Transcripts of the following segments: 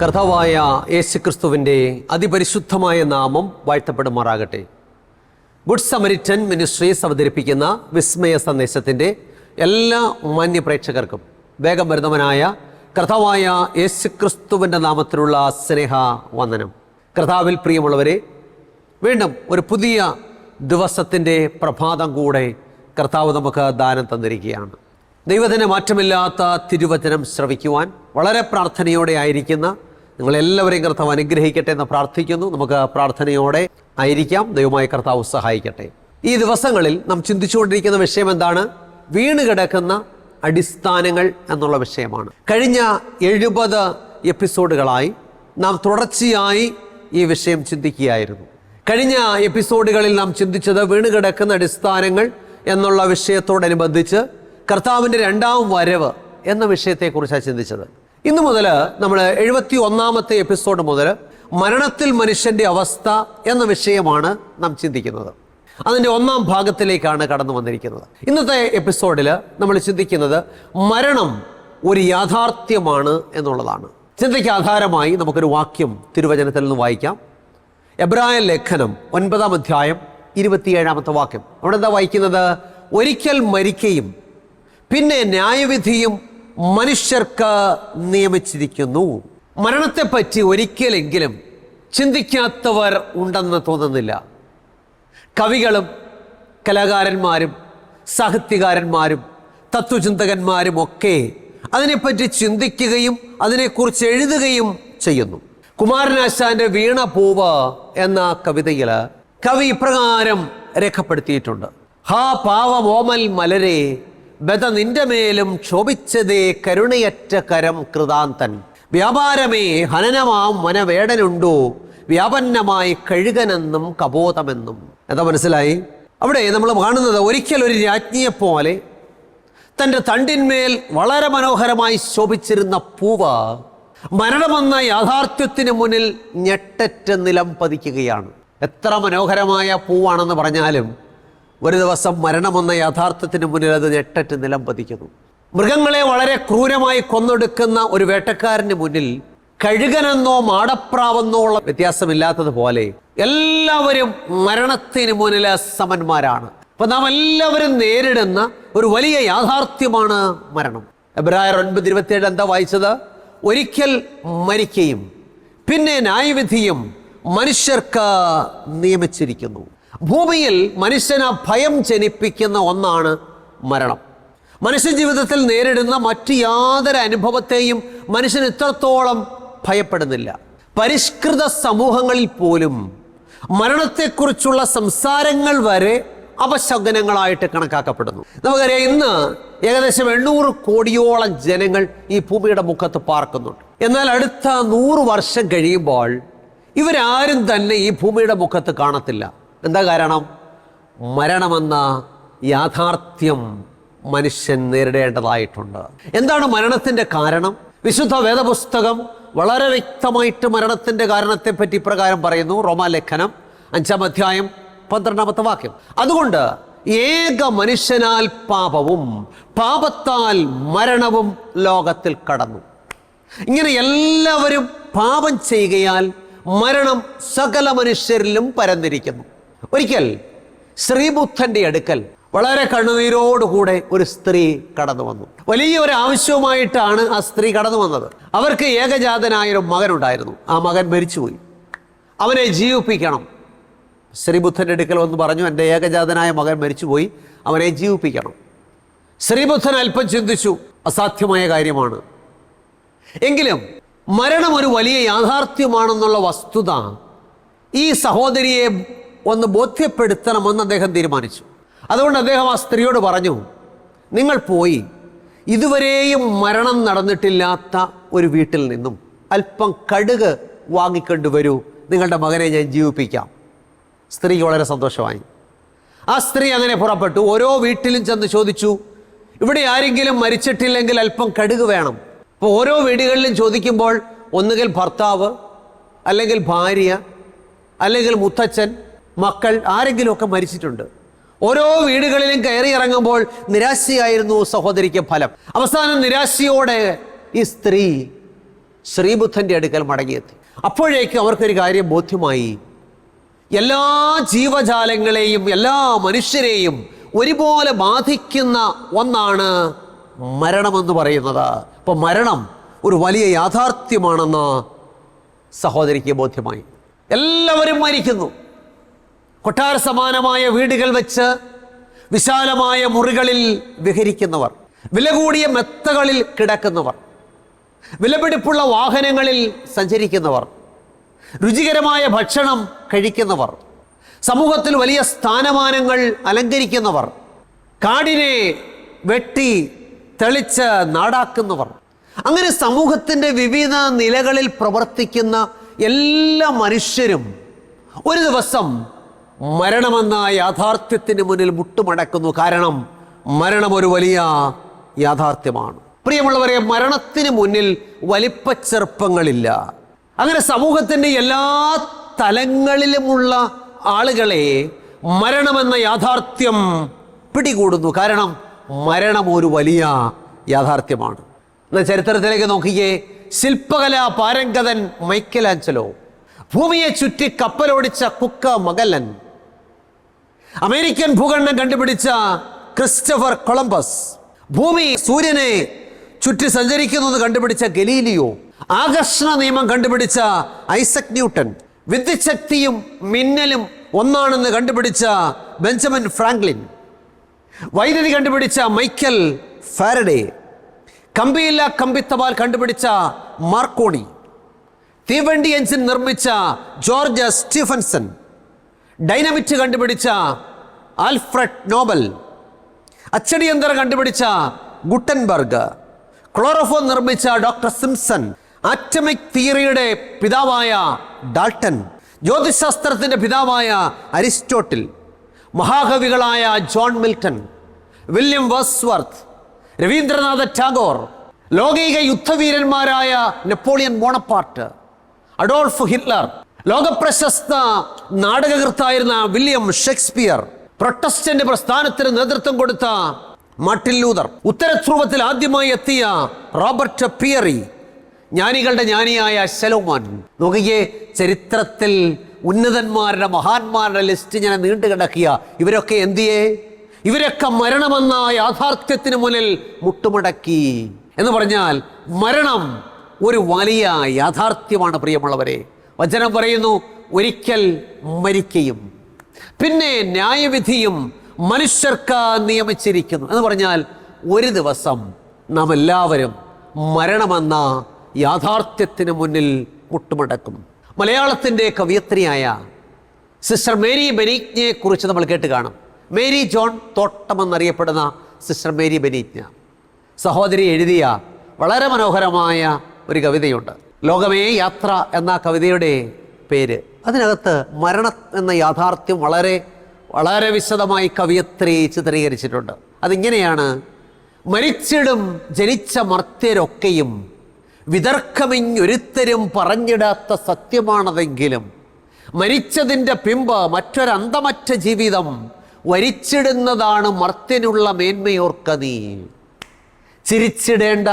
കർത്താവായ യേശുക്രിസ്തുവിന്റെ അതിപരിശുദ്ധമായ നാമം വാഴ്ത്തപ്പെടുമാറാകട്ടെ. ഗുഡ് സമരിറ്റൻ മിനിസ്ട്രീസ് അവതരിപ്പിക്കുന്ന വിസ്മയ സന്ദേശത്തിന്റെ എല്ലാ മാന്യ പ്രേക്ഷകർക്കും വേഗം വരുന്നവനായ കർത്താവായ യേശുക്രിസ്തുവിന്റെ നാമത്തിലുള്ള സ്നേഹ വന്ദനം കർത്താവിൽ പ്രിയമുള്ളവരെ വീണ്ടും ഒരു പുതിയ ദിവസത്തിന്റെ പ്രഭാതം കൂടെ കർത്താവ് നമുക്ക് ദാനം തന്നിരിക്കുകയാണ്. ദൈവത്തിന് മാറ്റമില്ലാത്ത തിരുവചനം ശ്രവിക്കുവാൻ വളരെ പ്രാർത്ഥനയോടെ ആയിരിക്കുന്ന നിങ്ങളെല്ലാവരെയും കർത്താവ് അനുഗ്രഹിക്കട്ടെ എന്ന് പ്രാർത്ഥിക്കുന്നു. നമുക്ക് പ്രാർത്ഥനയോടെ ആയിരിക്കാം. ദൈവമായ കർത്താവ് സഹായിക്കട്ടെ. ഈ ദിവസങ്ങളിൽ നാം ചിന്തിച്ചുകൊണ്ടിരിക്കുന്ന വിഷയം എന്താണ്? വീണ് കിടക്കുന്ന അടിസ്ഥാനങ്ങൾ എന്നുള്ള വിഷയമാണ്. കഴിഞ്ഞ എഴുപത് എപ്പിസോഡുകളായി നാം തുടർച്ചയായി ഈ വിഷയം ചിന്തിക്കുകയായിരുന്നു. കഴിഞ്ഞ എപ്പിസോഡുകളിൽ നാം ചിന്തിച്ചത് വീണ് കിടക്കുന്ന അടിസ്ഥാനങ്ങൾ എന്നുള്ള വിഷയത്തോടനുബന്ധിച്ച് കർത്താവിന്റെ രണ്ടാം വരവ് എന്ന വിഷയത്തെക്കുറിച്ചാണ് ചിന്തിച്ചത്. ഇന്നു മുതൽ നമ്മൾ എഴുപത്തി ഒന്നാമത്തെ എപ്പിസോഡ് മുതൽ മരണത്തിൽ മനുഷ്യന്റെ അവസ്ഥ എന്ന വിഷയമാണ് നാം ചിന്തിക്കുന്നത്. അതിന്റെ ഒന്നാം ഭാഗത്തിലേക്കാണ് കടന്നു വന്നിരിക്കുന്നത്. ഇന്നത്തെ എപ്പിസോഡിൽ നമ്മൾ ചിന്തിക്കുന്നത് മരണം ഒരു യാഥാർത്ഥ്യമാണ് എന്നുള്ളതാണ്. ചിന്തയ്ക്ക് ആധാരമായി നമുക്കൊരു വാക്യം തിരുവചനത്തിൽ നിന്ന് വായിക്കാം. എബ്രായ ലേഖനം ഒൻപതാം അധ്യായം ഇരുപത്തിയേഴാമത്തെ വാക്യം. അവിടെ എന്താ വായിക്കുന്നത്? ഒരിക്കൽ മരിക്കുകയും പിന്നെ ന്യായവിധിയും മനുഷ്യർക്ക് നിയമിച്ചിരിക്കുന്നു. മരണത്തെപ്പറ്റി ഒരിക്കലെങ്കിലും ചിന്തിക്കാത്തവർ ഉണ്ടെന്ന് തോന്നുന്നില്ല. കവികളും കലാകാരന്മാരും സാഹിത്യകാരന്മാരും തത്വചിന്തകന്മാരും ഒക്കെ അതിനെപ്പറ്റി ചിന്തിക്കുകയും അതിനെക്കുറിച്ച് എഴുതുകയും ചെയ്യുന്നു. കുമാരനാശാന്റെ വീണ പൂവ് എന്ന കവിതയിൽ കവി ഇപ്രകാരം രേഖപ്പെടുത്തിയിട്ടുണ്ട്. ഹാ പാവമോമൽ മലരെ ബത നിന്റെ മേലും ക്ഷോഭിച്ചതേ കരുണയറ്റ കരം കൃതാന്തൻ വ്യാപാരമേ ഹനനമാം വനവേടനുണ്ടോ വ്യാപന്നമായി കഴുകനെന്നും കബോധമെന്നും. എന്താ മനസ്സിലായി? അവിടെ നമ്മൾ കാണുന്നത് ഒരിക്കൽ ഒരു രാജ്ഞിയെപ്പോലെ തന്റെ തണ്ടിന്മേൽ വളരെ മനോഹരമായി ശോഭിച്ചിരുന്ന പൂവ മരണമെന്ന യാഥാർത്ഥ്യത്തിന് മുന്നിൽ ഞെട്ടറ്റ നിലം പതിക്കുകയാണ്. എത്ര മനോഹരമായ പൂവാണെന്ന് പറഞ്ഞാലും ഒരു ദിവസം മരണമെന്ന യാഥാർത്ഥ്യത്തിന് മുന്നിൽ അത് ഞെട്ടറ്റ് നിലം പതിക്കുന്നു. മൃഗങ്ങളെ വളരെ ക്രൂരമായി കൊന്നൊടുക്കുന്ന ഒരു വേട്ടക്കാരന് മുന്നിൽ കഴുകനെന്നോ മാടപ്രാവെന്നോ ഉള്ള വ്യത്യാസമില്ലാത്തതുപോലെ എല്ലാവരും മരണത്തിന് മുന്നിൽ സമന്മാരാണ്. അപ്പൊ നാം എല്ലാവരും നേരിടുന്ന ഒരു വലിയ യാഥാർത്ഥ്യമാണ് മരണം. എബ്രായർ ഒൻപത് ഇരുപത്തിയേഴ് എന്താ വായിച്ചത്? ഒരിക്കൽ മരിക്കുകയും പിന്നെ ന്യായവിധിയും മനുഷ്യർക്ക് നിയമിച്ചിരിക്കുന്നു. ഭൂമിയിൽ മനുഷ്യന് ഭയം ജനിപ്പിക്കുന്ന ഒന്നാണ് മരണം. മനുഷ്യ ജീവിതത്തിൽ നേരിടുന്ന മറ്റ് യാതൊരു അനുഭവത്തെയും മനുഷ്യൻ ഇത്രത്തോളം ഭയപ്പെടുന്നില്ല. പരിഷ്കൃത സമൂഹങ്ങളിൽ പോലും മരണത്തെക്കുറിച്ചുള്ള സംസാരങ്ങൾ വരെ അപശകുനങ്ങളായിട്ട് കണക്കാക്കപ്പെടുന്നു. നമുക്കറിയാം ഇന്ന് ഏകദേശം എണ്ണൂറ് കോടിയോളം ജനങ്ങൾ ഈ ഭൂമിയുടെ മുഖത്ത് പാർക്കുന്നുണ്ട്. എന്നാൽ അടുത്ത നൂറ് വർഷം കഴിയുമ്പോൾ ഇവരാരും തന്നെ ഈ ഭൂമിയുടെ മുഖത്ത് കാണത്തില്ല. എന്താ കാരണം? മരണമെന്ന യാഥാർത്ഥ്യം മനുഷ്യൻ നേരിടേണ്ടതായിട്ടുണ്ട്. എന്താണ് മരണത്തിന്റെ കാരണം? വിശുദ്ധ വേദപുസ്തകം വളരെ വ്യക്തമായിട്ട് മരണത്തിന്റെ കാരണത്തെപ്പറ്റി ഇപ്രകാരം പറയുന്നു. റോമാലേഖനം അഞ്ചാം അധ്യായം പന്ത്രണ്ടാമത്തെ വാക്യം. അതുകൊണ്ട് ഏക മനുഷ്യനാൽ പാപവും പാപത്താൽ മരണവും ലോകത്തിൽ കടന്നു. ഇങ്ങനെ എല്ലാവരും പാപം ചെയ്യുകയാൽ മരണം സകല മനുഷ്യരിലും പരന്നിരിക്കുന്നു. ഒരിക്കൽ ശ്രീബുദ്ധന്റെ അടുക്കൽ വളരെ കണ്ണുനീരോടുകൂടെ ഒരു സ്ത്രീ കടന്നു വന്നു. വലിയ ഒരു ആവശ്യവുമായിട്ടാണ് ആ സ്ത്രീ കടന്നു വന്നത്. അവർക്ക് ഏകജാതനായൊരു മകനുണ്ടായിരുന്നു. ആ മകൻ മരിച്ചുപോയി. അവനെ ജീവിപ്പിക്കണം. ശ്രീബുദ്ധന്റെ അടുക്കൽ വന്ന് പറഞ്ഞു എന്റെ ഏകജാതനായ മകൻ മരിച്ചുപോയി. അവനെ ജീവിപ്പിക്കണം. ശ്രീബുദ്ധൻ അല്പം ചിന്തിച്ചു അസാധ്യമായ കാര്യമാണ്. എങ്കിലും മരണം ഒരു വലിയ യാഥാർത്ഥ്യമാണെന്നുള്ള വസ്തുത ഈ സഹോദരിയെ ഒന്ന് ബോധ്യപ്പെടുത്തണമെന്ന് അദ്ദേഹം തീരുമാനിച്ചു. അതുകൊണ്ട് അദ്ദേഹം ആ സ്ത്രീയോട് പറഞ്ഞു നിങ്ങൾ പോയി. ഇതുവരെയും മരണം നടന്നിട്ടില്ലാത്ത ഒരു വീട്ടിൽ നിന്നും അല്പം കടുക് വാങ്ങിക്കൊണ്ട് വരൂ. നിങ്ങളുടെ മകനെ ഞാൻ ജീവിപ്പിക്കാം. സ്ത്രീക്ക് വളരെ സന്തോഷമായി. ആ സ്ത്രീ അങ്ങനെ പുറപ്പെട്ടു. ഓരോ വീട്ടിലും ചെന്ന് ചോദിച്ചു ഇവിടെ ആരെങ്കിലും മരിച്ചിട്ടില്ലെങ്കിൽ അല്പം കടുക് വേണം. അപ്പോൾ ഓരോ വീടുകളിലും ചോദിക്കുമ്പോൾ ഒന്നുകിൽ ഭർത്താവ് അല്ലെങ്കിൽ ഭാര്യ അല്ലെങ്കിൽ മുത്തച്ഛൻ മക്കൾ ആരെങ്കിലുമൊക്കെ മരിച്ചിട്ടുണ്ട്. ഓരോ വീടുകളിലും കയറി ഇറങ്ങുമ്പോൾ നിരാശയായിരുന്നു സഹോദരിക്ക് ഫലം. അവസാനം നിരാശയോടെ ഈ സ്ത്രീ ശ്രീബുദ്ധന്റെ അടുക്കൽ മടങ്ങിയെത്തി. അപ്പോഴേക്കും അവർക്കൊരു കാര്യം ബോധ്യമായി. എല്ലാ ജീവജാലങ്ങളെയും എല്ലാ മനുഷ്യരെയും ഒരുപോലെ ബാധിക്കുന്ന ഒന്നാണ് മരണമെന്ന് പറയുന്നത്. അപ്പോൾ മരണം ഒരു വലിയ യാഥാർത്ഥ്യമാണെന്ന് സഹോദരിക്ക് ബോധ്യമായി. എല്ലാവരും മരിക്കുന്നു. കൊട്ടാര സമാനമായ വീടുകൾ വെച്ച് വിശാലമായ മുറികളിൽ വിഹരിക്കുന്നവർ വില കൂടിയ മെത്തകളിൽ കിടക്കുന്നവർ വിലപിടിപ്പുള്ള വാഹനങ്ങളിൽ സഞ്ചരിക്കുന്നവർ രുചികരമായ ഭക്ഷണം കഴിക്കുന്നവർ സമൂഹത്തിൽ വലിയ സ്ഥാനമാനങ്ങൾ അലങ്കരിക്കുന്നവർ കാടിനെ വെട്ടി തെളിച്ച് നാടാക്കുന്നവർ. അങ്ങനെ സമൂഹത്തിന്റെ വിവിധ നിലകളിൽ പ്രവർത്തിക്കുന്ന എല്ലാ മനുഷ്യരും ഒരു ദിവസം മരണമെന്ന യാഥാർത്ഥ്യത്തിന് മുന്നിൽ മുട്ടുമടക്കുന്നു. കാരണം മരണം ഒരു വലിയ യാഥാർത്ഥ്യമാണ്. പ്രിയമുള്ളവരെ മരണത്തിന് മുന്നിൽ വലിപ്പച്ചെറുപ്പങ്ങളില്ല. അങ്ങനെ സമൂഹത്തിന്റെ എല്ലാ തലങ്ങളിലുമുള്ള ആളുകളെ മരണമെന്ന യാഥാർത്ഥ്യം പിടികൂടുന്നു. കാരണം മരണം ഒരു വലിയ യാഥാർത്ഥ്യമാണ്. എന്നാൽ ചരിത്രത്തിലേക്ക് നോക്കിയേ ശില്പകല പാരംഗതൻ മൈക്കലാഞ്ചലോ. ഭൂമിയെ ചുറ്റി കപ്പലോടിച്ച കുക്ക മകല്ലൻ. അമേരിക്കൻ ഭൂഖണ്ഡം കണ്ടുപിടിച്ച ക്രിസ്റ്റഫർ കൊളംബസ്. ഭൂമി സൂര്യനെ ചുറ്റി സഞ്ചരിക്കുന്നത് കണ്ടുപിടിച്ച ഗലീലിയോ. ആകർഷണ നിയമം കണ്ടുപിടിച്ച ഐസക് ന്യൂട്ടൺ വിദ്യുച്ഛക്തിയും മിന്നലും ഒന്നാണെന്ന് കണ്ടുപിടിച്ച ബെഞ്ചമിൻ ഫ്രാങ്ക്ലിൻ. വൈദ്യുതി കണ്ടുപിടിച്ച മൈക്കൽ ഫാരഡേ. കമ്പിയില്ല കമ്പിത്തപാൽ കണ്ടുപിടിച്ച മാർക്കോണി. തീവണ്ടി എഞ്ചിൻ നിർമ്മിച്ച ജോർജ് സ്റ്റീഫൻസൺ. ഡൈനമിറ്റ് കണ്ടുപിടിച്ച ആൽഫ്രഡ് നോബൽ അച്ചടിയന്ത്രം കണ്ടുപിടിച്ച ഗുട്ടൻബർഗ് ക്ലോറോഫോൺ നിർമ്മിച്ച ഡോക്ടർ സിംസൺ ആറ്റമിക് തിയറിയുടെ പിതാവായ ഡാൾട്ടൻ ജ്യോതിശാസ്ത്രത്തിന്റെ പിതാവായ Aristotle മഹാകവികളായ John Milton William Wordsworth Rabindranath Tagore ലോകീക യുദ്ധവീരന്മാരായ നെപ്പോളിയൻ മോണപ്പാട്ട് അഡോൾഫ് ഹിറ്റ്ലർ ലോകപ്രശസ്ത നാടകകൃത്തായിരുന്ന വില്യം ഷേക്സ്പിയർ പ്രൊട്ടസ്റ്റന്റ് പ്രസ്ഥാനത്തിന് നേതൃത്വം കൊടുത്ത മാർട്ടിൻ ലൂതർ ഉത്തരധ്രുവത്തിൽ ആദ്യമായി എത്തിയ റോബർട്ട് പിയറി ജ്ഞാനികളുടെ ജ്ഞാനിയായ ശലോമാൻ. നോക്കിയേ ചരിത്രത്തിൽ ഉന്നതന്മാരുടെ മഹാന്മാരുടെ ലിസ്റ്റ് ഞാൻ നീണ്ടു കിടക്കിയ ഇവരൊക്കെ എന്തിയേ ഇവരൊക്കെ മരണമെന്ന യാഥാർത്ഥ്യത്തിന് മുന്നിൽ മുട്ടുമടക്കി. എന്ന് പറഞ്ഞാൽ മരണം ഒരു വലിയ യാഥാർത്ഥ്യമാണ് പ്രിയമുള്ളവരെ. വചനം പറയുന്നു ഒരിക്കൽ മരിക്കയും. പിന്നെ ന്യായവിധിയും മനുഷ്യർക്ക് നിയമിച്ചിരിക്കുന്നു. എന്ന് പറഞ്ഞാൽ ഒരു ദിവസം നാം എല്ലാവരും മരണമെന്ന യാഥാർത്ഥ്യത്തിന് മുന്നിൽ മുട്ടുമടക്കും. മലയാളത്തിന്റെ കവിയത്രിയായ സിസ്റ്റർ മേരി ബെനീജ്ഞയെ കുറിച്ച് നമ്മൾ കേട്ട് കാണും. മേരി ജോൺ തോട്ടം എന്നറിയപ്പെടുന്ന സിസ്റ്റർ മേരി ബെനീജ്ഞ സഹോദരി എഴുതിയ വളരെ മനോഹരമായ ഒരു കവിതയുണ്ട്. ലോകമേ യാത്ര എന്ന കവിതയുടെ പേര്. അതിനകത്ത് മരണം എന്ന യാഥാർത്ഥ്യം വളരെ വളരെ വിശദമായി കവിയത്രി ചിത്രീകരിച്ചിട്ടുണ്ട്. അതിങ്ങനെയാണ് മരിച്ചിടും ജനിച്ച മർത്യരൊക്കെയും വിതർക്കമിഞ്ഞൊരുത്തരും പറഞ്ഞിടാത്ത സത്യമാണതെങ്കിലും മരിച്ചതിന്റെ പിമ്പ് മറ്റൊരന്തമറ്റ ജീവിതം വരിച്ചിടുന്നതാണ് മർത്യനുള്ള മേന്മയോർക്ക നീ. ചിരിച്ചിടേണ്ട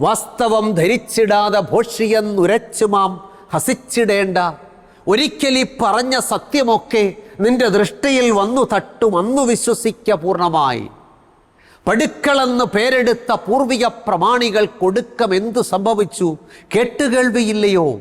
വാസ്തവം ധരിച്ചിടാതെ ഭോഷിയെന്നുരച്ചുമാം ഹസിച്ചിടേണ്ട. ഒരിക്കലീ പറഞ്ഞ സത്യമൊക്കെ നിന്റെ ദൃഷ്ടിയിൽ വന്നു തട്ടും അന്നു വിശ്വസിക്ക പൂർണമായി പടുക്കളെന്ന് പേരെടുത്ത പൂർവിക പ്രമാണികൾ കൊടുക്കം എന്തു സംഭവിച്ചു കേട്ടുകേൾവിയില്ലയോ?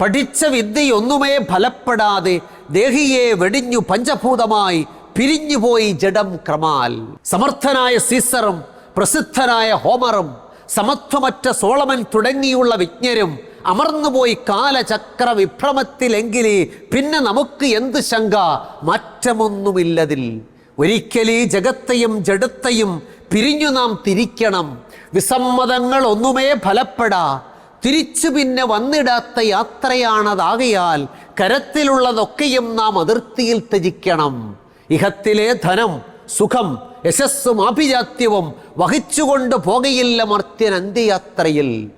പഠിച്ച വിദ്യയൊന്നുമേ ഫലപ്പെടാതെ ദേഹിയെ വെടിഞ്ഞു പഞ്ചഭൂതമായി പിരിഞ്ഞുപോയി ജഡം ക്രമാൽ. സമർത്ഥനായ സീസറും പ്രസിദ്ധനായ ഹോമറും സമത്വമറ്റ സോളമൻ തുടങ്ങിയുള്ള വിജ്ഞരും അമർന്നുപോയി കാലചക്ര വിഭ്രമത്തിലെങ്കിലേ പിന്നെ നമുക്ക് എന്ത് ശങ്ക? മാറ്റമൊന്നുമില്ലതിൽ. ഒരിക്കലീ ജഗത്തെയും ജഡത്തെയും പിരിഞ്ഞു നാം തിരിക്കണം. വിസമ്മതങ്ങൾ ഒന്നുമേ ഫലപ്പെടാ. തിരിച്ചു പിന്നെ വന്നിടാത്ത യാത്രയാണതാകയാൽ കരത്തിലുള്ളതൊക്കെയും നാം അതിർത്തിയിൽ ത്യജിക്കണം. ഇഹത്തിലെ ധനം സുഖം യശസ്സും ആഭിജാത്യവും വഹിച്ചുകൊണ്ട് പോകയില്ല മർത്യൻ അന്ത്യയാത്രയിൽ.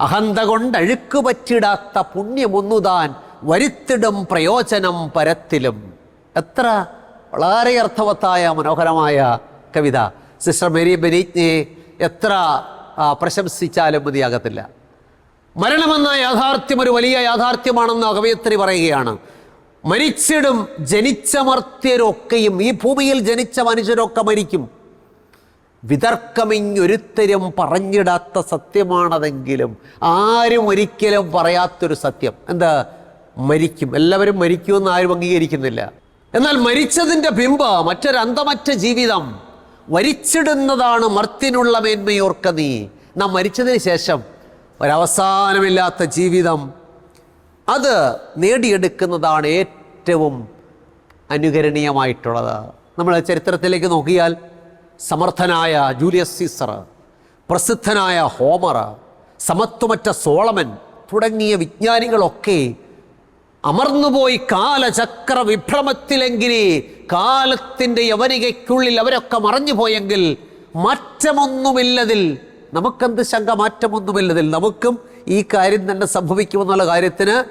അഹന്ത കൊണ്ട് അഴുക്ക് പറ്റിടാത്ത പുണ്യമൊന്നുതാൻ വരുത്തിടും പ്രയോജനം പരത്തിലും. എത്ര വളരെ അർത്ഥവത്തായ മനോഹരമായ കവിത. സിസ്റ്റർ മേരി ബെനീജ്ഞയെ എത്ര പ്രശംസിച്ചാലും മതിയാകത്തില്ല. മരണമെന്ന യാഥാർത്ഥ്യം ഒരു വലിയ യാഥാർത്ഥ്യമാണെന്ന് കവയത്രി പറയുകയാണ്. മരിച്ചിടും ജനിച്ചമർത്യരൊക്കെയും ഈ ഭൂമിയിൽ ജനിച്ച മനുഷ്യരൊക്കെ മരിക്കും. വിതർക്കമിങ്ങൊരുത്തരും പറഞ്ഞിടാത്ത സത്യമാണതെങ്കിലും ആരും ഒരിക്കലും പറയാത്തൊരു സത്യം. എന്താ? മരിക്കും. എല്ലാവരും മരിക്കുമെന്ന് ആരും അംഗീകരിക്കുന്നില്ല. എന്നാൽ മരിച്ചതിന്റെ ബിംബ മറ്റൊരന്തമറ്റ ജീവിതം. വരിച്ചിടുന്നതാണ് മർത്തിനുള്ള മേന്മയോർക്ക നീ. നാം മരിച്ചതിന് ശേഷം ഒരവസാനമില്ലാത്ത ജീവിതം അത് നേടിയെടുക്കുന്നതാണ് ഏറ്റവും അനുകരണീയമായിട്ടുള്ളത്. നമ്മൾ ചരിത്രത്തിലേക്ക് നോക്കിയാൽ സമർത്ഥനായ ജൂലിയസ് സീസർ പ്രസിദ്ധനായ ഹോമർ സമത്വമറ്റ സോളമൻ തുടങ്ങിയ വിജ്ഞാനികളൊക്കെ അമർന്നുപോയി കാലചക്ര വിഭ്രമത്തിലെങ്കിലേ കാലത്തിന്റെ യവനികയ്ക്കുള്ളിൽ അവരൊക്കെ മറഞ്ഞു പോയെങ്കിൽ മാറ്റമൊന്നുമില്ലതിൽ നമുക്കെന്ത് ശങ്ക മാറ്റമൊന്നുമില്ലതിൽ നമുക്കും ഈ കാര്യം തന്നെ സംഭവിക്കുമെന്നുള്ള കാര്യത്തിന്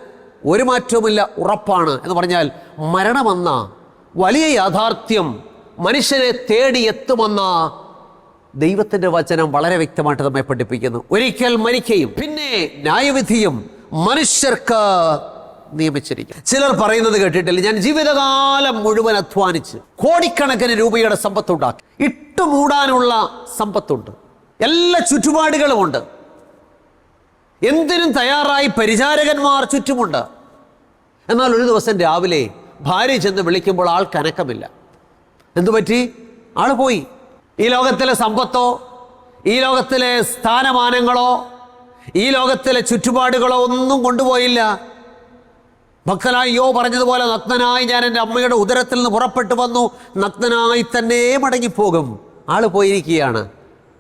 ഒരു മാറ്റവുമില്ല ഉറപ്പാണ് എന്ന് പറഞ്ഞാൽ മരണമെന്ന വലിയ യാഥാർത്ഥ്യം മനുഷ്യനെ തേടി എത്തുമെന്ന ദൈവത്തിന്റെ വചനം വളരെ വ്യക്തമായിട്ട് നമ്മെ പഠിപ്പിക്കുന്നു. ഒരിക്കൽ മരിക്കുകയും പിന്നെ ന്യായവിധിയും മനുഷ്യർക്ക് നിയമിച്ചിരിക്കും ചിലർ പറയുന്നത് കേട്ടിട്ടില്ല ഞാൻ ജീവിതകാലം മുഴുവൻ അധ്വാനിച്ച് കോടിക്കണക്കിന് രൂപയുടെ സമ്പത്തുണ്ടാക്കി. ഇട്ടുമൂടാനുള്ള സമ്പത്തുണ്ട്. എല്ലാ ചുറ്റുപാടുകളുമുണ്ട് എന്തിനും തയ്യാറായി പരിചാരകന്മാർ ചുറ്റുമുണ്ട്. എന്നാൽ ഒരു ദിവസം രാവിലെ ഭാര്യ ചെന്ന് വിളിക്കുമ്പോൾ ആൾ അനക്കമില്ല എന്തുപറ്റി ആൾ പോയി. ഈ ലോകത്തിലെ സമ്പത്തോ ഈ ലോകത്തിലെ സ്ഥാനമാനങ്ങളോ ഈ ലോകത്തിലെ ചുറ്റുപാടുകളോ ഒന്നും കൊണ്ടുപോയില്ല. ഭക്തനായി യോ പറഞ്ഞതുപോലെ നഗ്നനായി ഞാൻ എന്റെ അമ്മയുടെ ഉദരത്തിൽ നിന്ന് പുറപ്പെട്ടു വന്നു. നഗ്നനായി തന്നെ മടങ്ങിപ്പോകും. ആൾ പോയിരിക്കുകയാണ്.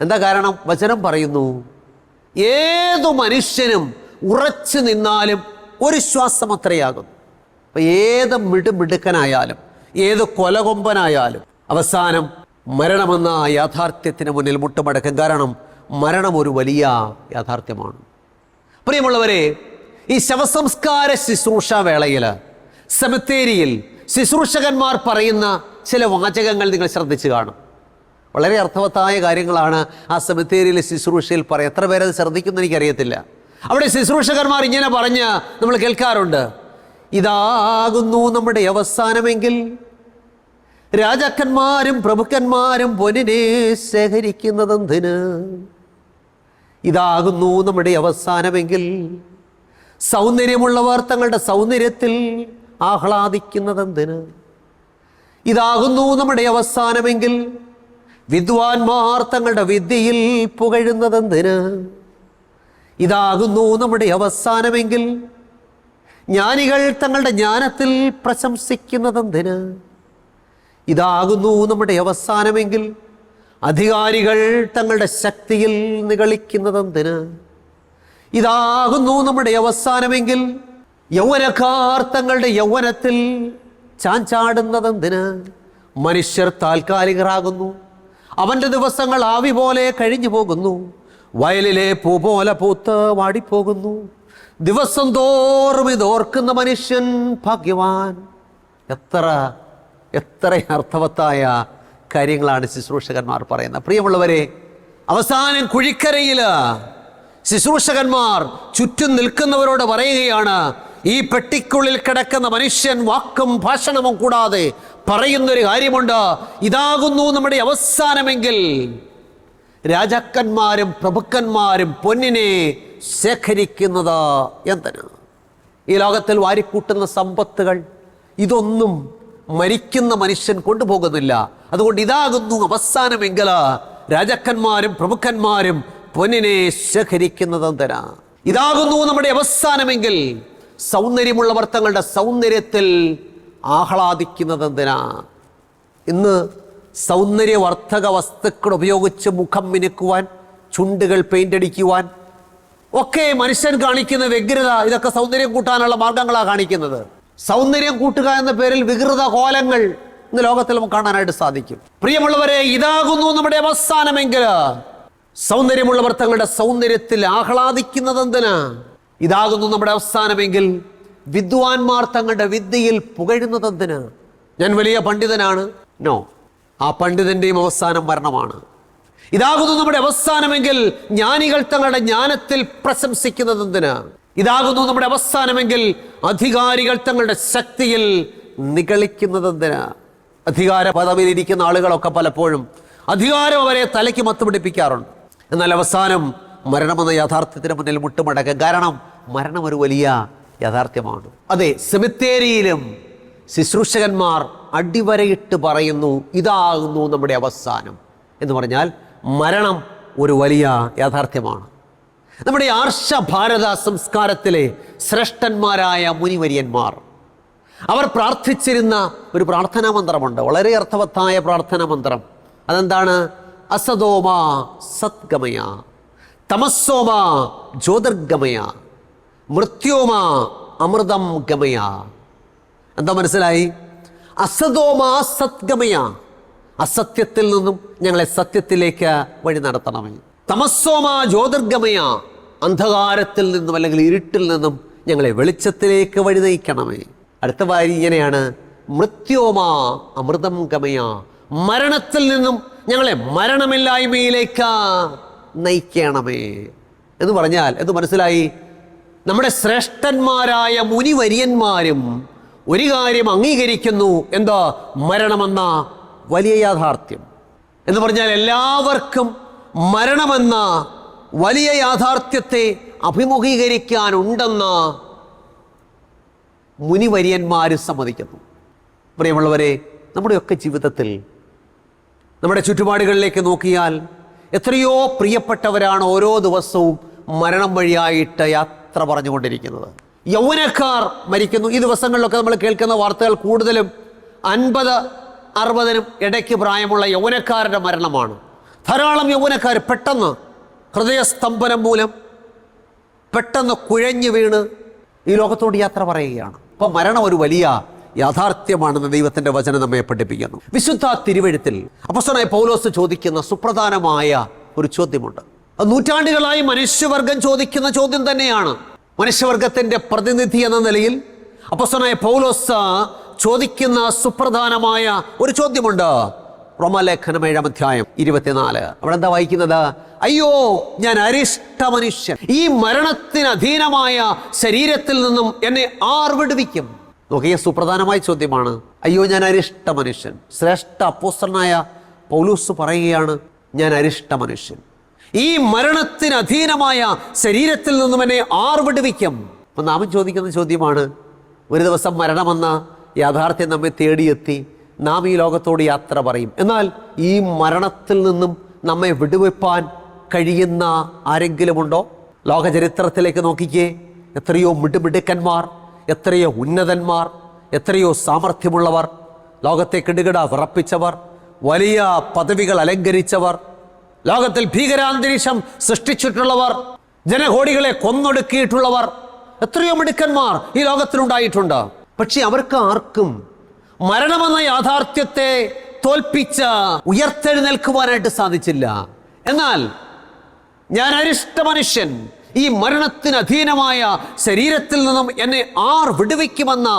എന്താ കാരണം? വചനം പറയുന്നു. ഏതു മനുഷ്യനും ഉറച്ചു നിന്നാലും ഒരു ശ്വാസം അത്രയാകും അപ്പൊ ഏത് മിടുമിടുക്കനായാലും ഏത് കൊലകൊമ്പനായാലും അവസാനം മരണമെന്ന യാഥാർത്ഥ്യത്തിന് മുന്നിൽ മുട്ടുമടക്കും. കാരണം മരണം ഒരു വലിയ യാഥാർത്ഥ്യമാണ്. പ്രിയമുള്ളവരെ ഈ ശവസംസ്കാര ശുശ്രൂഷ വേളയിൽ സെമിത്തേരിയിൽ ശുശ്രൂഷകന്മാർ പറയുന്ന ചില വാചകങ്ങൾ നിങ്ങൾ ശ്രദ്ധിച്ചു കാണും. വളരെ അർത്ഥവത്തായ കാര്യങ്ങളാണ് ആ സെമിത്തേരിയിലെ ശുശ്രൂഷയിൽ പറയുക. എത്ര പേരത് ശ്രദ്ധിക്കുന്നു എനിക്കറിയത്തില്ല. അവിടെ ശുശ്രൂഷകന്മാർ ഇങ്ങനെ പറഞ്ഞ് നമ്മൾ കേൾക്കാറുണ്ട്. ഇതാകുന്നു നമ്മുടെ അവസാനമെങ്കിൽ. രാജാക്കന്മാരും പ്രഭുക്കന്മാരും പൊന്നിനെ ശേഖരിക്കുന്നതെന്തിന്? ഇതാകുന്നു നമ്മുടെ അവസാനമെങ്കിൽ. സൗന്ദര്യമുള്ളവർ തങ്ങളുടെ സൗന്ദര്യത്തിൽ ആഹ്ലാദിക്കുന്നതെന്തിന്? ഇതാകുന്നു നമ്മുടെ അവസാനമെങ്കിൽ. വിദ്വാൻമാർ തങ്ങളുടെ വിദ്യയിൽ പുകഴുന്നതെന്തിന്? ഇതാകുന്നു നമ്മുടെ അവസാനമെങ്കിൽ. ജ്ഞാനികൾ തങ്ങളുടെ ജ്ഞാനത്തിൽ പ്രശംസിക്കുന്നതെന്തിന്? ഇതാകുന്നു നമ്മുടെ അവസാനമെങ്കിൽ. അധികാരികൾ തങ്ങളുടെ ശക്തിയിൽ നിഗളിക്കുന്നതെന്തിന്? ഇതാകുന്നു നമ്മുടെ അവസാനമെങ്കിൽ. യൗവനക്കാർ തങ്ങളുടെ യൗവനത്തിൽ ചാഞ്ചാടുന്നതെന്തിന്? മനുഷ്യർ താൽക്കാലികരാകുന്നു. അവന്റെ ദിവസങ്ങൾ ആവി പോലെ കഴിഞ്ഞു പോകുന്നു. വയലിലെ പൂ പോലെ പൂത്ത് വാടിപ്പോകുന്നു. ദിവസം തോറും ഇതോർക്കുന്ന മനുഷ്യൻ ഭാഗ്യവാൻ. എത്ര എത്ര അർത്ഥവത്തായ കാര്യങ്ങളാണ് ശുശ്രൂഷകന്മാർ പറയുന്നത്. പ്രിയമുള്ളവരെ അവസാനം കുഴിക്കരയിൽ ശുശ്രൂഷകന്മാർ ചുറ്റും നിൽക്കുന്നവരോട് പറയുകയാണ് ഈ പെട്ടിക്കുള്ളിൽ കിടക്കുന്ന മനുഷ്യൻ വാക്കും ഭാഷണവും കൂടാതെ പറയുന്നൊരു കാര്യമുണ്ട്. ഇതാകുന്നു നമ്മുടെ അവസാനമെങ്കിൽ. രാജാക്കന്മാരും പ്രഭുക്കന്മാരും പൊന്നിനെ ശേഖരിക്കുന്നത് എന്തിന്? ഈ ലോകത്തിൽ വാരിക്കൂട്ടുന്ന സമ്പത്തുകൾ ഇതൊന്നും മരിക്കുന്ന മനുഷ്യൻ കൊണ്ടുപോകുന്നില്ല. അതുകൊണ്ട് ഇതാകുന്നു അവസാനമെങ്കിൽ രാജാക്കന്മാരും പ്രമുഖന്മാരും പൊന്നിനെ ശേഖരിക്കുന്നത് എന്തിനാ? ഇതാകുന്നു നമ്മുടെ അവസാനമെങ്കിൽ. സൗന്ദര്യമുള്ളവർ തങ്ങളുടെ സൗന്ദര്യത്തിൽ ആഹ്ലാദിക്കുന്നത് എന്തിനാ ഇന്ന് സൗന്ദര്യവർദ്ധക വസ്തുക്കൾ ഉപയോഗിച്ച് മുഖം മിനുക്കുവാൻ ചുണ്ടുകൾ പെയിന്റ് അടിക്കുവാൻ ഒക്കെ മനുഷ്യൻ കാണിക്കുന്ന വ്യഗ്രത ഇതൊക്കെ സൗന്ദര്യം കൂട്ടാനുള്ള മാർഗങ്ങളാണ് കാണിക്കുന്നത്. സൗന്ദര്യം കൂട്ടുക എന്ന പേരിൽ വികൃത കോലങ്ങൾ ഇന്ന് ലോകത്തിൽ നമുക്ക് കാണാനായിട്ട് സാധിക്കും. പ്രിയമുള്ളവരെ ഇതാകുന്നു നമ്മുടെ അവസാനമെങ്കിൽ. സൗന്ദര്യമുള്ളവർ തങ്ങളുടെ സൗന്ദര്യത്തിൽ ആഹ്ലാദിക്കുന്നത് എന്തിനാ ഇതാകുന്നു നമ്മുടെ അവസാനമെങ്കിൽ. വിദ്വാൻമാർ തങ്ങളുടെ വിദ്യയിൽ പുകഴുന്നത് എന്തിനാ ഞാൻ വലിയ പണ്ഡിതനാണ്. നോ ആ പണ്ഡിതന്റെയും അവസാനം മരണമാണ്. ഇതാകുന്നു നമ്മുടെ അവസാനമെങ്കിൽ ജ്ഞാനികൾ തങ്ങളുടെ ജ്ഞാനത്തിൽ പ്രശംസിക്കുന്നത് എന്തിന് ഇതാകുന്നു നമ്മുടെ അവസാനമെങ്കിൽ അധികാരികൾ തങ്ങളുടെ ശക്തിയിൽ നിഗളിക്കുന്നത് എന്തിന് അധികാര പദവിയിൽ ഇരിക്കുന്ന ആളുകളൊക്കെ പലപ്പോഴും അധികാരം അവരെ തലയ്ക്ക് മത്ത് പിടിപ്പിക്കാറുണ്ട്. എന്നാൽ അവസാനം മരണമെന്ന യാഥാർത്ഥ്യത്തിന് മുന്നിൽ മുട്ടുമടക്കുക. കാരണം മരണം ഒരു വലിയ യാഥാർത്ഥ്യമാണ്. അതെ സെമിത്തേരിയിലും ശുശ്രൂഷകന്മാർ അടിവരയിട്ട് പറയുന്നു ഇതാകുന്നു നമ്മുടെ അവസാനം എന്ന് പറഞ്ഞാൽ മരണം ഒരു വലിയ യാഥാർത്ഥ്യമാണ്. നമ്മുടെ ആർഷ ഭാരത സംസ്കാരത്തിലെ ശ്രേഷ്ഠന്മാരായ മുനിവര്യന്മാർ അവർ പ്രാർത്ഥിച്ചിരുന്ന ഒരു പ്രാർത്ഥനാ മന്ത്രമുണ്ട് വളരെ അർത്ഥവത്തായ പ്രാർത്ഥനാ മന്ത്രം. അതെന്താണ്? അസതോമ സദ്ഗമയ തമസ്സോമ ജ്യോതിർഗമയ. മൃത്യോമ അമൃതം ഗമയ. എന്താ മനസ്സിലായി? അസതോമാ സദ്ഗമയ. അസത്യത്തിൽ നിന്നും ഞങ്ങളെ സത്യത്തിലേക്ക് വഴി നടത്തണമേ. തമസ്സോമാ ജ്യോതിർഗമയ. അന്ധകാരത്തിൽ നിന്നും അല്ലെങ്കിൽ ഇരുട്ടിൽ നിന്നും ഞങ്ങളെ വെളിച്ചത്തിലേക്ക് വഴി നയിക്കണമേ. അടുത്ത വാരി ഇങ്ങനെയാണ്. മൃത്യോമാ അമൃതം ഗമയ. മരണത്തിൽ നിന്നും ഞങ്ങളെ മരണമില്ലായ്മയിലേക്ക് നയിക്കണമേ. എന്ന് പറഞ്ഞാൽ എന്ത് മനസ്സിലായി? നമ്മുടെ ശ്രേഷ്ഠന്മാരായ മുനിവര്യന്മാരും ഒരു കാര്യം അംഗീകരിക്കുന്നു. എന്താ? മരണമെന്ന വലിയ യാഥാർത്ഥ്യം. എന്ന് പറഞ്ഞാൽ എല്ലാവർക്കും മരണമെന്ന വലിയ യാഥാർത്ഥ്യത്തെ അഭിമുഖീകരിക്കാനുണ്ടെന്ന മുനിവര്യന്മാർ സമ്മതിക്കുന്നു. പ്രിയമുള്ളവരെ നമ്മുടെയൊക്കെ ജീവിതത്തിൽ നമ്മുടെ ചുറ്റുപാടുകളിലേക്ക് നോക്കിയാൽ എത്രയോ പ്രിയപ്പെട്ടവരാണ് ഓരോ ദിവസവും മരണം വഴിയായിട്ട് യാത്ര പറഞ്ഞുകൊണ്ടിരിക്കുന്നത്? യൗവനക്കാർ മരിക്കുന്നു. ഈ ദിവസങ്ങളിലൊക്കെ നമ്മൾ കേൾക്കുന്ന വാർത്തകൾ കൂടുതലും അൻപത് അറുപതിനും ഇടയ്ക്ക് പ്രായമുള്ള യൗവനക്കാരുടെ മരണമാണ്. ധാരാളം യൗവനക്കാർ പെട്ടെന്ന് ഹൃദയസ്തംഭനം മൂലം പെട്ടെന്ന് കുഴഞ്ഞു വീണ് ഈ ലോകത്തോട് യാത്ര പറയുകയാണ്. അപ്പം മരണം ഒരു വലിയ യാഥാർത്ഥ്യമാണെന്ന് ദൈവത്തിന്റെ വചനം നമ്മെ പഠിപ്പിക്കുന്നു. വിശുദ്ധ തിരുവഴുത്തിൽ അപ്പസ്വനായ പൗലോസ് ചോദിക്കുന്ന സുപ്രധാനമായ ഒരു ചോദ്യമുണ്ട്. അത് നൂറ്റാണ്ടുകളായി മനുഷ്യവർഗം ചോദിക്കുന്ന ചോദ്യം തന്നെയാണ്. മനുഷ്യവർഗത്തിന്റെ പ്രതിനിധി എന്ന നിലയിൽ അപ്പസ്വനായ പൗലോസ് ചോദിക്കുന്ന സുപ്രധാനമായ ഒരു ചോദ്യമുണ്ട്. റോമലേഖനം ഏഴാം അധ്യായം ഇരുപത്തിനാല്. അവിടെ എന്താ വായിക്കുന്നത്? അയ്യോ ഞാൻ അരിഷ്ട മനുഷ്യൻ. ഈ മരണത്തിന് അധീനമായ ശരീരത്തിൽ നിന്നും എന്നെ ആർ വിടുവിക്കും നോക്കിയ സുപ്രധാനമായ ചോദ്യമാണ്. അയ്യോ ഞാൻ അരിഷ്ട മനുഷ്യൻ. ശ്രേഷ്ഠ അപ്പോസ്റ്റനായ പൗലൂസ് പറയുകയാണ് ഞാൻ അരിഷ്ട മനുഷ്യൻ. ഈ മരണത്തിന് അധീനമായ ശരീരത്തിൽ നിന്നും എന്നെ ആർ വിടുവിക്കും അപ്പം നാം ചോദിക്കുന്ന ചോദ്യമാണ് ഒരു ദിവസം മരണമെന്ന യാഥാർത്ഥ്യം നമ്മെ തേടിയെത്തി നാം ഈ ലോകത്തോട് യാത്ര പറയും. എന്നാൽ ഈ മരണത്തിൽ നിന്നും നമ്മെ വിടുവിപ്പാൻ കഴിയുന്ന ആരെങ്കിലുമുണ്ടോ ലോകചരിത്രത്തിലേക്ക് നോക്കിക്കേ. എത്രയോ മിടുമിടുക്കന്മാർ എത്രയോ ഉന്നതന്മാർ എത്രയോ സാമർഥ്യമുള്ളവർ ലോകത്തെ കിടുകിട വിറപ്പിച്ചവർ വലിയ പദവികൾ അലങ്കരിച്ചവർ ലോകത്തിൽ ഭീകരാന്തരീക്ഷം സൃഷ്ടിച്ചിട്ടുള്ളവർ ജനകോടികളെ കൊന്നൊടുക്കിയിട്ടുള്ളവർ എത്രയോ മിടുക്കന്മാർ ഈ ലോകത്തിലുണ്ടായിട്ടുണ്ട്. പക്ഷെ അവർക്ക് ആർക്കും മരണമെന്ന യാഥാർത്ഥ്യത്തെ തോൽപ്പിച്ച് ഉയർത്തെഴുന്നേൽക്കുവാനായിട്ട് സാധിച്ചില്ല. എന്നാൽ ഞാൻ അരിഷ്ട മനുഷ്യൻ ഈ മരണത്തിന് അധീനമായ ശരീരത്തിൽ നിന്നും എന്നെ ആർ വിടുവിക്കുമെന്ന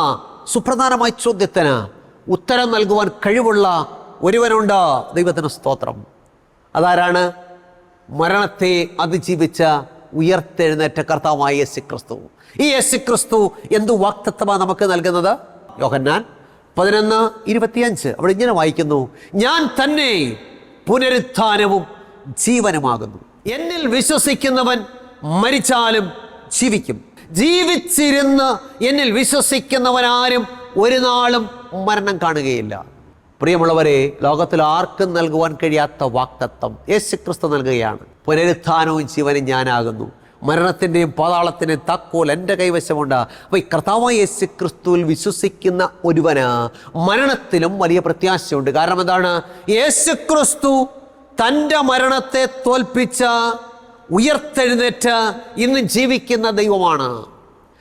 സുപ്രധാനമായ ചോദ്യത്തിന് ഉത്തരം നൽകുവാൻ കഴിവുള്ള ഒരുവനുണ്ട്. ദൈവത്തിന് സ്തോത്രം. അതാരാണ്? മരണത്തെ അതിജീവിച്ച ഉയർത്തെഴുന്നേറ്റ കർത്താവായ യേശു ക്രിസ്തു ഈ യേശു ക്രിസ്തു എന്തു വാക്തത്വമാണ് നമുക്ക് നൽകുന്നത്? യോഹന്നാൻ പതിനൊന്ന് ഇരുപത്തിയഞ്ച്. അവിടെ ഇങ്ങനെ വായിക്കുന്നു ഞാൻ തന്നെ പുനരുത്ഥാനവും ജീവനുമാകുന്നു. എന്നിൽ വിശ്വസിക്കുന്നവൻ മരിച്ചാലും ജീവിക്കും. ജീവിച്ചിരുന്ന് എന്നിൽ വിശ്വസിക്കുന്നവനാരും ഒരു നാളും മരണം കാണുകയില്ല. പ്രിയമുള്ളവരെ ലോകത്തിൽ ആർക്കും നൽകുവാൻ കഴിയാത്ത വാക്തത്വം യേശു ക്രിസ്തു നൽകുകയാണ്. പുനരുത്ഥാനവും ജീവനും ഞാനാകുന്നു. മരണത്തിന്റെയും പാതാളത്തിന്റെയും താക്കോൽ എന്റെ കൈവശമുണ്ട്. അപ്പോൾ ഈ കർത്താവായ യേശു ക്രിസ്തുവിൽ വിശ്വസിക്കുന്ന ഒരുവന് മരണത്തിലും വലിയ പ്രത്യാശയുണ്ട്. കാരണം എന്താണ്? യേശു ക്രിസ്തു തന്റെ മരണത്തെ തോൽപ്പിച്ച ഉയർത്തെഴുന്നേറ്റ് ഇന്ന് ജീവിക്കുന്ന ദൈവമാണ്.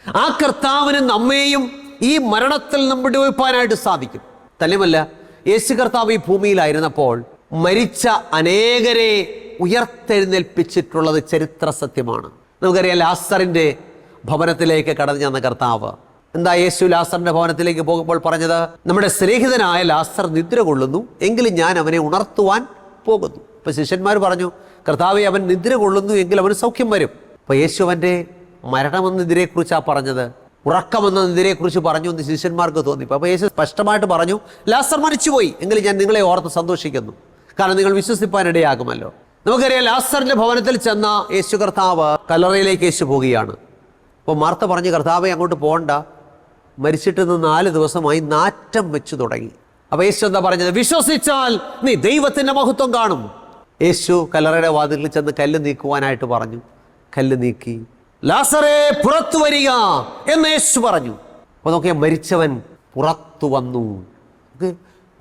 ആ കർത്താവിന് നമ്മെയും ഈ മരണത്തിൽ നിന്ന് വിടുവിപ്പാനായിട്ട് സാധിക്കും. തന്നെയുമല്ല യേശു കർത്താവ് ഈ ഭൂമിയിലായിരുന്നപ്പോൾ മരിച്ച അനേകരെ ഉയർത്തെഴുന്നേൽപ്പിച്ചിട്ടുള്ളത് ചരിത്ര സത്യമാണ്. നമുക്കറിയാം ലാസറിന്റെ ഭവനത്തിലേക്ക് കടന്നു ചെന്ന കർത്താവ്. എന്താ യേശു ലാസറിന്റെ ഭവനത്തിലേക്ക് പോകുമ്പോൾ പറഞ്ഞത്? നമ്മുടെ സ്നേഹിതനായ ലാസർ നിദ്ര കൊള്ളുന്നു എങ്കിലും ഞാൻ അവനെ ഉണർത്തുവാൻ പോകുന്നു. അപ്പോൾ ശിഷ്യന്മാർ പറഞ്ഞു കർത്താവെ അവൻ നിദ്ര കൊള്ളുന്നു എങ്കിൽ അവന് സൗഖ്യം വരും. അപ്പോൾ യേശു അവന്റെ മരണമെന്ന കുറിച്ചാണ് പറഞ്ഞത്? ഉറക്കമെന്ന നിദ്രയെക്കുറിച്ച് പറഞ്ഞു എന്ന് ശിഷ്യന്മാർക്ക് തോന്നി. അപ്പോൾ യേശു സ്പഷ്ടമായിട്ട് പറഞ്ഞു ലാസർ മരിച്ചുപോയി. എങ്കിലും ഞാൻ നിങ്ങളെ ഓർത്ത് സന്തോഷിക്കുന്നു. കാരണം നിങ്ങൾ വിശ്വസിപ്പാനിടയാകുമല്ലോ. നമുക്കറിയാം ലാസറിന്റെ ഭവനത്തിൽ ചെന്ന യേശു കർത്താവ് കല്ലറയിലേക്ക് യേശു പോവുകയാണ്. അപ്പോൾ മാർത്ത പറഞ്ഞു കർത്താവെ അങ്ങോട്ട് പോകണ്ട. മരിച്ചിട്ട് നിന്ന് നാല് ദിവസമായി നാറ്റം വെച്ചു തുടങ്ങി. അപ്പോൾ യേശു എന്താ പറഞ്ഞത്? വിശ്വസിച്ചാൽ നീ ദൈവത്തിന്റെ മഹത്വം കാണും. യേശു കല്ലറയുടെ വാതിലിൽ ചെന്ന് കല്ല് നീക്കുവാനായിട്ട് പറഞ്ഞു. കല്ല് നീക്കി. ലാസറേ പുറത്തു വരിക എന്ന് യേശു പറഞ്ഞു. അപ്പോൾ നോക്കിയാൽ മരിച്ചവൻ പുറത്തു വന്നു.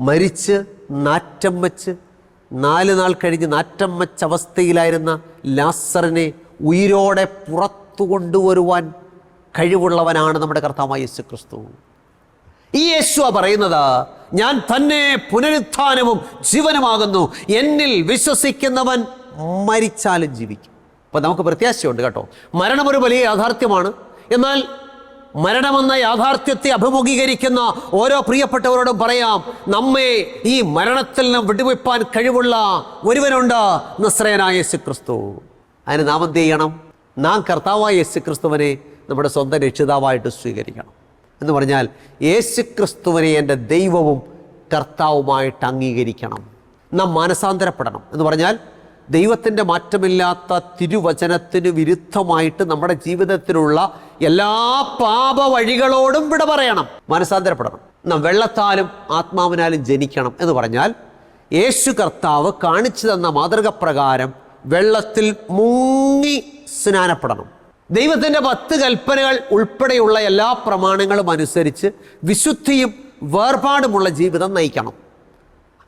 മരിച്ച് നാറ്റം വെച്ച് നാല് നാൾ കഴിഞ്ഞ് നാറ്റം വെച്ച അവസ്ഥയിലായിരുന്ന ലാസറിനെ ഉയിരോടെ പുറത്തു കൊണ്ടുവരുവാൻ കഴിവുള്ളവനാണ് നമ്മുടെ കർത്താവായ യേശു ക്രിസ്തു ഈ യേശു പറയുന്നത് ഞാൻ തന്നെ പുനരുത്ഥാനവും ജീവനുമാകുന്നു. എന്നിൽ വിശ്വസിക്കുന്നവൻ മരിച്ചാലും ജീവിക്കും. അപ്പം നമുക്ക് പ്രത്യാശയുണ്ട് കേട്ടോ. മരണം ഒരു വലിയ യാഥാർത്ഥ്യമാണ്. എന്നാൽ മരണമെന്ന യാഥാർത്ഥ്യത്തെ അഭിമുഖീകരിക്കുന്ന ഓരോ പ്രിയപ്പെട്ടവരോടും പറയാം നമ്മെ ഈ മരണത്തിൽ നിന്ന് വിടുവിപ്പാൻ കഴിവുള്ള ഒരുവനുണ്ട് നിസ്രയനായ യേശു ക്രിസ്തു അതിന് നാം എന്ത് ചെയ്യണം? നാം കർത്താവായ യേശു ക്രിസ്തുവിനെ നമ്മുടെ സ്വന്തം രക്ഷിതാവായിട്ട് സ്വീകരിക്കണം. എന്ന് പറഞ്ഞാൽ യേശു ക്രിസ്തുവിനെ എന്റെ ദൈവവും കർത്താവുമായിട്ട് അംഗീകരിക്കണം. നാം മാനസാന്തരപ്പെടണം. എന്ന് പറഞ്ഞാൽ ദൈവത്തിന്റെ മാറ്റമില്ലാത്ത തിരുവചനത്തിന് വിരുദ്ധമായിട്ട് നമ്മുടെ ജീവിതത്തിലുള്ള എല്ലാ പാപ വഴികളോടും വിട പറയണം മനസാന്തരപ്പെടണം നാം വെള്ളത്താലും ആത്മാവിനാലും ജനിക്കണം എന്ന് പറഞ്ഞാൽ യേശു കർത്താവ് കാണിച്ചു തന്ന മാതൃക പ്രകാരം വെള്ളത്തിൽ മുങ്ങി സ്നാനപ്പെടണം. ദൈവത്തിന്റെ പത്ത് കൽപ്പനകൾ ഉൾപ്പെടെയുള്ള എല്ലാ പ്രമാണങ്ങളും അനുസരിച്ച് വിശുദ്ധിയും വേർപാടുമുള്ള ജീവിതം നയിക്കണം.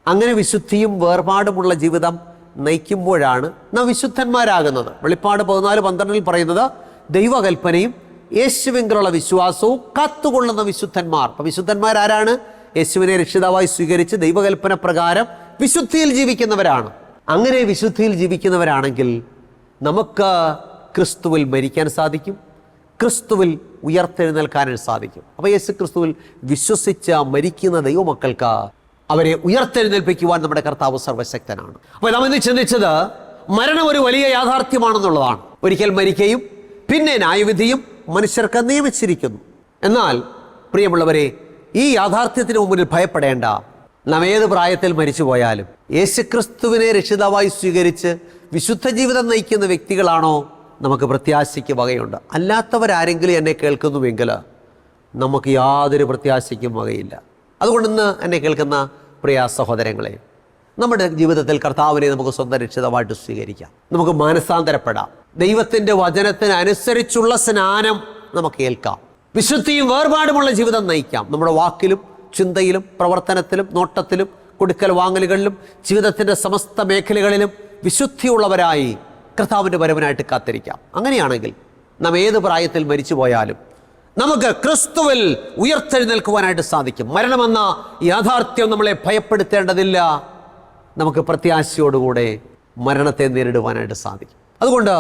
അങ്ങനെ വിശുദ്ധിയും വേർപാടുമുള്ള ജീവിതം നയിക്കുമ്പോഴാണ് നാം വിശുദ്ധന്മാരാകുന്നത്. വെളിപ്പാട് പതിനാല് പന്ത്രണ്ടിൽ പറയുന്നത് ദൈവകൽപ്പനയും യേശുവിങ്കിലുള്ള വിശ്വാസവും കാത്തുകൊള്ളുന്ന വിശുദ്ധന്മാർ. അപ്പം വിശുദ്ധന്മാരാരാണ്? യേശുവിനെ രക്ഷിതാവായി സ്വീകരിച്ച് ദൈവകൽപ്പന പ്രകാരം വിശുദ്ധിയിൽ ജീവിക്കുന്നവരാണ്. അങ്ങനെ വിശുദ്ധിയിൽ ജീവിക്കുന്നവരാണെങ്കിൽ നമുക്ക് ക്രിസ്തുവിൽ മരിക്കാൻ സാധിക്കും. ക്രിസ്തുവിൽ ഉയർത്തെഴുന്നേൽക്കാനും സാധിക്കും. അപ്പോൾ യേശു ക്രിസ്തുവിൽ വിശ്വസിച്ച മരിക്കുന്ന ദൈവമക്കൾക്ക് അവരെ ഉയർത്തെഴുന്നേൽപ്പിക്കുവാൻ നമ്മുടെ കർത്താവ് സർവശക്തനാണ്. അപ്പോൾ നാം ഇന്ന് ചിന്തിച്ചത് മരണം ഒരു വലിയ യാഥാർത്ഥ്യമാണെന്നുള്ളതാണ്. ഒരിക്കൽ മരിക്കുകയും പിന്നെ ന്യായവിധിയും മനുഷ്യർക്ക് നിയമിച്ചിരിക്കുന്നു. എന്നാൽ പ്രിയമുള്ളവരെ ഈ യാഥാർത്ഥ്യത്തിന് മുമ്പിൽ ഭയപ്പെടേണ്ട. നാം ഏത് പ്രായത്തിൽ മരിച്ചു പോയാലും യേശുക്രിസ്തുവിനെ രക്ഷിതാവായി സ്വീകരിച്ച് വിശുദ്ധ ജീവിതം നയിക്കുന്ന വ്യക്തികളാണോ നമുക്ക് പ്രത്യാശയ്ക്ക് വകയുണ്ട്. അല്ലാത്തവരാരെങ്കിലും എന്നെ കേൾക്കുന്നുവെങ്കിൽ നമുക്ക് യാതൊരു പ്രത്യാശയ്ക്കും വകയില്ല. അതുകൊണ്ട് ഇന്ന് എന്നെ കേൾക്കുന്ന പ്രിയ സഹോദരങ്ങളെ നമ്മുടെ ജീവിതത്തിൽ കർത്താവിനെ നമുക്ക് സ്വന്തം രക്ഷിതമായിട്ട് സ്വീകരിക്കാം. നമുക്ക് മാനസാന്തരപ്പെടാം. ദൈവത്തിന്റെ വചനത്തിനനുസരിച്ചുള്ള സ്നാനം നമുക്ക് ഏൽക്കാം. വിശുദ്ധിയും വേർപാടുമുള്ള ജീവിതം നയിക്കാം. നമ്മുടെ വാക്കിലും ചിന്തയിലും പ്രവർത്തനത്തിലും നോട്ടത്തിലും കൊടുക്കൽ വാങ്ങലുകളിലും ജീവിതത്തിന്റെ സമസ്ത മേഖലകളിലും വിശുദ്ധിയുള്ളവരായി കർത്താവിന്റെ വരവനായിട്ട് കാത്തിരിക്കാം. അങ്ങനെയാണെങ്കിൽ നാം ഏത് പ്രായത്തിൽ മരിച്ചു പോയാലും നമുക്ക് ക്രിസ്തുവിൽ ഉയർത്തെഴുന്നേൽക്കുവാനായിട്ട് സാധിക്കും. മരണമെന്ന യാഥാർത്ഥ്യം നമ്മളെ ഭയപ്പെടുത്തേണ്ടതില്ല. നമുക്ക് പ്രത്യാശയോടുകൂടെ മരണത്തെ നേരിടുവാനായിട്ട് സാധിക്കും. അതുകൊണ്ട്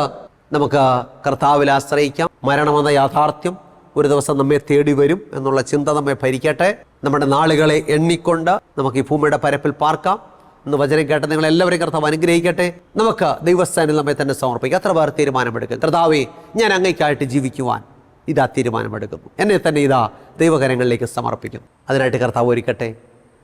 നമുക്ക് കർത്താവിൽ ആശ്രയിക്കാം. മരണമെന്ന യാഥാർത്ഥ്യം ഒരു ദിവസം നമ്മെ തേടി വരും എന്നുള്ള ചിന്ത നമ്മെ ഭരിക്കട്ടെ. നമ്മുടെ നാളുകളെ എണ്ണിക്കൊണ്ട് നമുക്ക് ഈ ഭൂമിയുടെ പരപ്പിൽ പാർക്കാം. എന്ന് വചനം കേട്ട് നിങ്ങൾ എല്ലാവരെയും കർത്താവ് അനുഗ്രഹിക്കട്ടെ. നമുക്ക് ദൈവസ്ഥാനിൽ നമ്മെ തന്നെ സമർപ്പിക്കാം. എത്ര പേർ തീരുമാനമെടുക്കും. കർത്താവേ ഞാൻ അങ്ങേക്കായിട്ട് ജീവിക്കുവാൻ ഇതാ തീരുമാനമെടുക്കുന്നു. എന്നെ തന്നെ ഇതാ ദൈവകരങ്ങളിലേക്ക് സമർപ്പിക്കുന്നു അതിനായിട്ട് കർത്താവ് ഒരുക്കട്ടെ.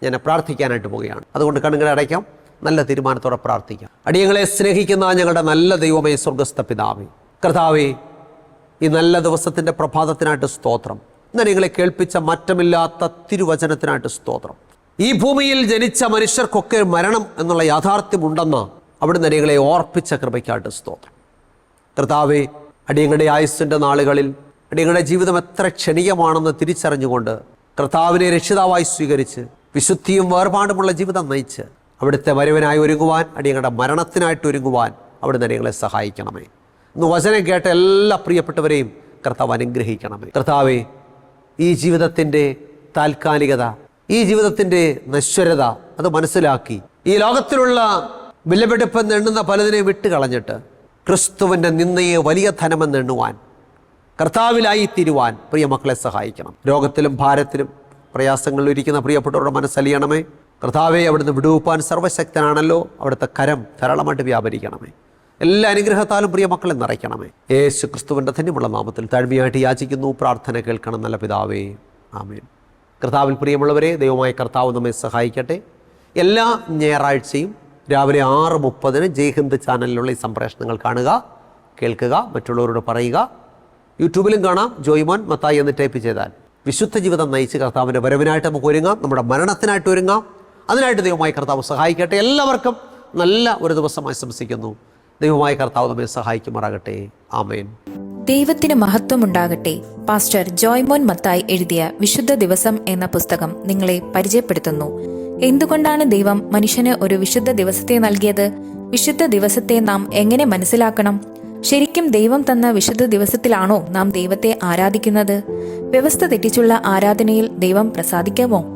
ഞാൻ പ്രാർത്ഥിക്കാനായിട്ട് പോവുകയാണ്. അതുകൊണ്ട് കണ്ണുകളെ അടയ്ക്കാം. നല്ല തീരുമാനത്തോടെ പ്രാർത്ഥിക്കാം. അടിയങ്ങളെ സ്നേഹിക്കുന്ന ഞങ്ങളുടെ നല്ല ദൈവമേ സ്വർഗസ്ഥ പിതാവേ. കർത്താവേ ഈ നല്ല ദിവസത്തിന്റെ പ്രഭാതത്തിനായിട്ട് സ്തോത്രം. ഇന്ന് നിങ്ങളെ കേൾപ്പിച്ച മാറ്റമില്ലാത്ത തിരുവചനത്തിനായിട്ട് സ്തോത്രം. ഈ ഭൂമിയിൽ ജനിച്ച മനുഷ്യർക്കൊക്കെ മരണം എന്നുള്ള യാഥാർത്ഥ്യമുണ്ടെന്ന് അവിടുന്ന് നിങ്ങളെ ഓർപ്പിച്ച കൃപയ്ക്കായിട്ട് സ്തോത്രം. കർത്താവെ അടിയങ്ങളുടെ ആയുസ്സിന്റെ നാളുകളിൽ അടിയങ്ങളുടെ ജീവിതം എത്ര ക്ഷണികമാണെന്ന് തിരിച്ചറിഞ്ഞുകൊണ്ട് കർത്താവിനെ രക്ഷിതാവായി സ്വീകരിച്ച് വിശുദ്ധിയും വേർപാടുമുള്ള ജീവിതം നയിച്ച് അവിടുത്തെ വരവനായി ഒരുങ്ങുവാൻ അടിയങ്ങളുടെ മരണത്തിനായിട്ട് ഒരുങ്ങുവാൻ അവിടുന്ന് നിങ്ങളെ സഹായിക്കണമേ. ഇന്ന് വചനം കേട്ട എല്ലാ പ്രിയപ്പെട്ടവരെയും കർത്താവ് അനുഗ്രഹിക്കണമേ. കർത്താവെ ഈ ജീവിതത്തിന്റെ താൽക്കാലികത ഈ ജീവിതത്തിന്റെ നശ്വരത അത് മനസ്സിലാക്കി. ഈ ലോകത്തിലുള്ള വിലപിടിപ്പെന്ന് എണ്ണുന്ന പലതിനെ വിട്ടുകളഞ്ഞിട്ട് ക്രിസ്തുവിന്റെ നിന്നയെ വലിയ ധനമെന്ന് എണ്ണുവാൻ കർത്താവിലായി തീരുവാൻ പ്രിയ മക്കളെ സഹായിക്കണം. രോഗത്തിലും ഭാരത്തിലും പ്രയാസങ്ങളിൽ ഇരിക്കുന്ന പ്രിയപ്പെട്ടവരുടെ മനസ്സലിയണമേ കർത്താവെ അവിടുന്ന് വിടുവിപ്പാൻ സർവശക്തനാണല്ലോ. അവിടുത്തെ കരം ധാരാളമായിട്ട് വ്യാപരിക്കണമേ. എല്ലാ അനുഗ്രഹത്താലും പ്രിയ മക്കളെ നിറയ്ക്കണമേ. യേശു ക്രിസ്തുവിന്റെ ധന്യമുള്ള നാമത്തിൽ താഴ്മയായിട്ട് യാചിക്കുന്നു. പ്രാർത്ഥന കേൾക്കണം നല്ല പിതാവേ. ആമേൻ. കർത്താവിൽ പ്രിയമുള്ളവരെ ദൈവമായ കർത്താവ് നമ്മെ സഹായിക്കട്ടെ. എല്ലാ ഞായറാഴ്ചയും രാവിലെ ആറ് മുപ്പതിന് ജയ്ഹിന്ദ് ചാനലിലുള്ള ഈ സംപ്രേഷണങ്ങൾ കാണുക കേൾക്കുക മറ്റുള്ളവരോട് പറയുക. യൂട്യൂബിലും കാണാം. ജോയ്മോൻ മത്തായി എന്ന് ടൈപ്പ് ചെയ്താൽ. വിശുദ്ധ ജീവിതം നയിച്ച് കർത്താവിന്റെ വരവിനായിട്ട് നമുക്ക് ഒരുങ്ങാം. നമ്മുടെ മരണത്തിനായിട്ട് ഒരുങ്ങാം. അതിനായിട്ട് ദൈവമായി കർത്താവ് സഹായിക്കട്ടെ. എല്ലാവർക്കും നല്ല ഒരു ദിവസം ആശംസിക്കുന്നു. ദൈവമായ കർത്താവ് നമ്മെ സഹായിക്കുമാറാകട്ടെ. ആമേൻ. ദൈവത്തിന് മഹത്വമുണ്ടാകട്ടെ. പാസ്റ്റർ ജോയ്മോൻ മത്തായി എഴുതിയ വിശുദ്ധ ദിവസം എന്ന പുസ്തകം നിങ്ങളെ പരിചയപ്പെടുത്തുന്നു. എന്തുകൊണ്ടാണ് ദൈവം മനുഷ്യന് ഒരു വിശുദ്ധ ദിവസത്തെ നൽകിയത്? വിശുദ്ധ ദിവസത്തെ നാം എങ്ങനെ മനസ്സിലാക്കണം? ശരിക്കും ദൈവം തന്ന വിശുദ്ധ ദിവസത്തിലാണോ നാം ദൈവത്തെ ആരാധിക്കുന്നത്? വ്യവസ്ഥ തെറ്റിച്ചുള്ള ആരാധനയിൽ ദൈവം പ്രസാദിക്കാമോ?